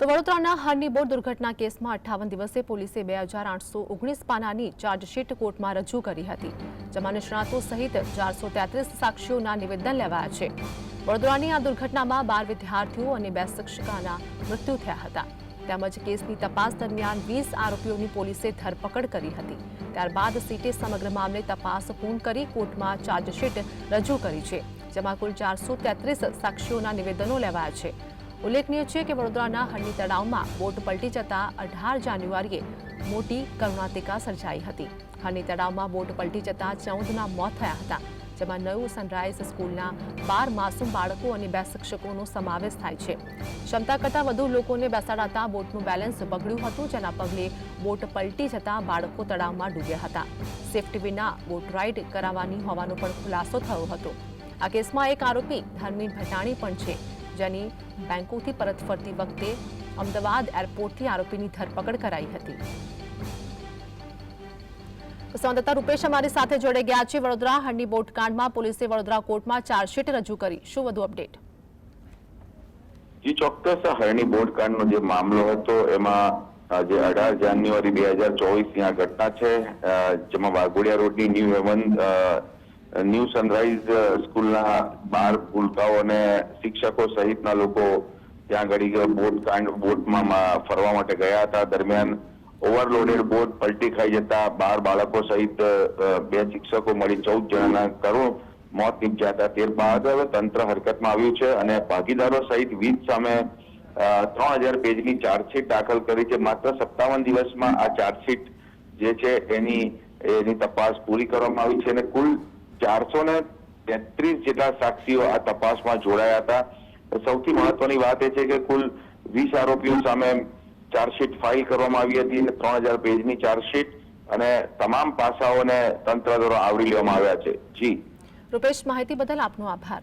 તો વડોદરાના હરની બોટ દુર્ઘટના કેસમાં અઠ્ઠાવન દિવસે પોલીસે બે હજાર આઠસો ઓગણીસ પાનાની ચાર્જશીટ કોર્ટમાં રજૂ કરી હતી, જેમાં નિષ્ણાતો સહિત ચારસો તેત્રીસ સાક્ષીઓના નિવેદન લેવાયા છે. વડોદરાની આ દુર્ઘટનામાં બાર વિદ્યાર્થીઓ અને બે શિક્ષિકાના મૃત્યુ થયા હતા. તેમજ કેસની તપાસ દરમિયાન વીસ આરોપીઓની પોલીસે ધરપકડ કરી હતી. ત્યારબાદ સીટે સમગ્ર મામલે તપાસ પૂર્ણ કરી કોર્ટમાં ચાર્જશીટ રજૂ કરી છે, જેમાં કુલ ચારસો તેત્રીસ સાક્ષીઓના નિવેદનો લેવાયા છે. ઉલ્લેખનીય છે કે વડોદરાના હરની તળાવમાં બોટ પલટી જતા અઢાર જાન્યુઆરીએ મોટી કરુણાતિકા સર્જાઈ હતી. હરની તળાવમાં બોટ પલટી જતા ચૌદના મોત થયા હતા, જેમાં નવું સનરાઇઝ સ્કૂલના બાર માસૂમ બાળકો અને બે શિક્ષકોનો સમાવેશ થાય છે. ક્ષમતા કરતાં વધુ લોકોને બેસાડાતા બોટનું બેલેન્સ બગડ્યું હતું, જેના પગલે બોટ પલટી જતા બાળકો તળાવમાં ડૂબ્યા હતા. સેફ્ટી વિના બોટ રાઇડ કરાવવાની હોવાનો પણ ખુલાસો થયો હતો. આ કેસમાં એક આરોપી ધર્મીન ભટાણી પણ છે. જેની બેંકોથી પરત ફરતી વખતે અમદાવાદ એરપોર્ટથી આરોપીની ધરપકડ કરાઈ હતી. સંવાદદાતા રૂપેશ અમારી સાથે જોડે ગયા છે. વડોદરા હંડી બોટકાંડમાં પોલીસે વડોદરા કોર્ટમાં ચાર્જશીટ રજૂ કરી. શું વધુ અપડેટ? જી, ચોક્કસ હરણી બોટકાંડનો જે મામલો હતો, એમાં જે અઢાર જાન્યુઆરી બે હજાર ચોવીસની આ ઘટના છે જેમાં વાઘોડિયા રોડની ન્યૂ હેવન ન્યૂ સનરાઈઝ સ્કૂલના બાર ભૂલકાઓ અને શિક્ષકો સહિતના લોકો ત્યાં આગળ બોટકાંડ બોટમાં ફરવા માટે ગયા હતા. દરમિયાન ઓવરલોડેડ બોટ પલટી ખાઈ જતા બાર બાળકો સહિત બે શિક્ષકો મળી ચૌદ જણાના કરુણ મોત નીપજ્યા હતા. ત્યારબાદ હવે તંત્ર હરકતમાં આવ્યું છે અને ભાગીદારો સહિત વીજ સામે ત્રણ હજાર પેજની ચાર્જશીટ દાખલ કરી છે. માત્ર સત્તાવન દિવસમાં આ ચાર્જશીટ જે છે એની એની તપાસ પૂરી કરવામાં આવી છે અને કુલ ચારસો ને તેત્રીસ જેટલા સાક્ષીઓ આ તપાસમાં જોડાયા હતા. સૌથી મહત્વની વાત એ છે કે કુલ વીસ આરોપીઓ સામે ચાર્જશીટ ફાઇલ કરવામાં આવી હતી અને ત્રણ હજાર પેજની ચાર્જશીટ અને તમામ પાસાઓને તંત્ર દ્વારા આવરી લેવામાં આવ્યા છે. જી. રૂપેશ, માહિતી બદલ આપનો આભાર.